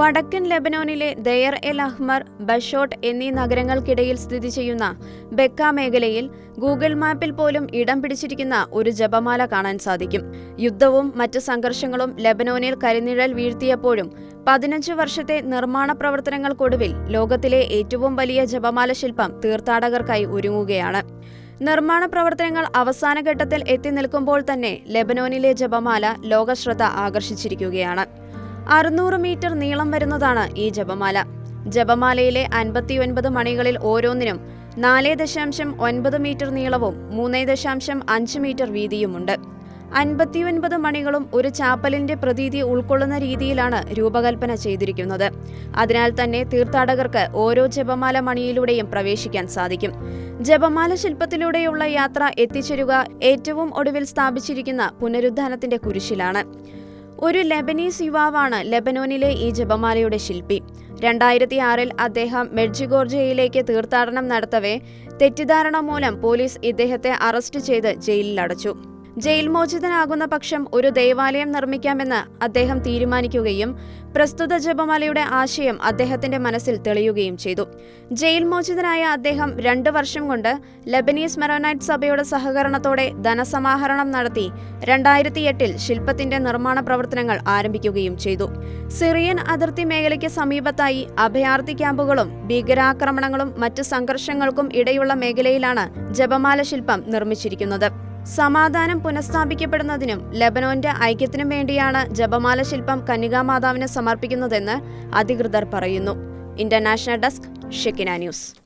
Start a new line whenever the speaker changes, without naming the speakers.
വടക്കൻ ലെബനോനിലെ there L അഹ്മർ ബഷോട്ട് എന്നീ നഗരങ്ങൾക്കിടയിൽ സ്ഥിതി ചെയ്യുന്ന ബെക്ക മേഖലയിൽ ഗൂഗിൾ മാപ്പിൽ പോലും ഇടം പിടിച്ചിരിക്കുന്ന ഒരു ജപമാല കാണാൻ സാധിക്കും. യുദ്ധവും മറ്റ് സംഘർഷങ്ങളും ലെബനോനിൽ കരിനിഴൽ വീഴ്ത്തിയപ്പോഴും പതിനഞ്ച് വർഷത്തെ നിർമ്മാണ പ്രവർത്തനങ്ങൾക്കൊടുവിൽ ലോകത്തിലെ ഏറ്റവും വലിയ ജപമാല ശില്പം തീർത്ഥാടകർക്കായി ഒരുങ്ങുകയാണ്. നിർമ്മാണ പ്രവർത്തനങ്ങൾ അവസാന ഘട്ടത്തിൽ എത്തി നിൽക്കുമ്പോൾ തന്നെ ലെബനോനിലെ ജപമാല ലോകശ്രദ്ധ ആകർഷിച്ചിരിക്കുകയാണ്. അറുന്നൂറ് മീറ്റർ നീളം വരുന്നതാണ് ഈ ജപമാല. ജപമാലയിലെ അൻപത്തിയൊൻപത് മണികളിൽ ഓരോന്നിനും നാല് ദശാംശം ഒൻപത് മീറ്റർ നീളവും മൂന്ന് ദശാംശം അഞ്ച് മീറ്റർ വീതിയുമുണ്ട്. അൻപത്തിയൊൻപത് മണികളും ഒരു ചാപ്പലിന്റെ പ്രതീതി ഉൾക്കൊള്ളുന്ന രീതിയിലാണ് രൂപകൽപ്പന ചെയ്തിരിക്കുന്നത്. അതിനാൽ തന്നെ തീർത്ഥാടകർക്ക് ഓരോ ജപമാല മണിയിലൂടെയും പ്രവേശിക്കാൻ സാധിക്കും. ജപമാല ശില്പത്തിലൂടെയുള്ള യാത്ര എത്തിച്ചേരുക ഏറ്റവും ഒടുവിൽ സ്ഥാപിച്ചിരിക്കുന്ന പുനരുദ്ധാനത്തിന്റെ കുരിശിലാണ്. ഒരു ലെബനീസ് യുവാവാണ് ലെബനോനിലെ ഈ ജപമാലയുടെ ശില്പി. രണ്ടായിരത്തി ആറിൽ അദ്ദേഹം മെഡ്ജിഗോർജയിലേക്ക് തീർത്ഥാടനം നടത്തവേ തെറ്റിദ്ധാരണ മൂലം പോലീസ് ഇദ്ദേഹത്തെ അറസ്റ്റ് ചെയ്ത് ജയിലിലടച്ചു. ജയിൽ മോചിതനാകുന്ന പക്ഷം ഒരു ദേവാലയം നിർമ്മിക്കാമെന്ന് അദ്ദേഹം തീരുമാനിക്കുകയും പ്രസ്തുത ജപമാലയുടെ ആശയം അദ്ദേഹത്തിന്റെ മനസ്സിൽ തെളിയുകയും ചെയ്തു. ജയിൽ മോചിതനായ അദ്ദേഹം രണ്ടു വർഷം കൊണ്ട് ലബനീസ് മെറോനൈറ്റ് സഭയുടെ സഹകരണത്തോടെ ധനസമാഹരണം നടത്തി രണ്ടായിരത്തി എട്ടിൽ ശില്പത്തിന്റെ നിർമ്മാണ പ്രവർത്തനങ്ങൾ ആരംഭിക്കുകയും ചെയ്തു. സിറിയൻ അതിർത്തി മേഖലയ്ക്ക് സമീപത്തായി അഭയാർത്ഥി ക്യാമ്പുകളും ഭീകരാക്രമണങ്ങളും മറ്റ് സംഘർഷങ്ങൾക്കും ഇടയുള്ള മേഖലയിലാണ് ജപമാല ശില്പം നിർമ്മിച്ചിരിക്കുന്നത്. സമാധാനം പുനഃസ്ഥാപിക്കപ്പെടുന്നതിനും ലബനോന്റെ ഐക്യത്തിനും വേണ്ടിയാണ് ജപമാല ശില്പം കന്യകാമാതാവിന് സമർപ്പിക്കുന്നതെന്ന് അധികൃതർ പറയുന്നു. International desk Shekinah news.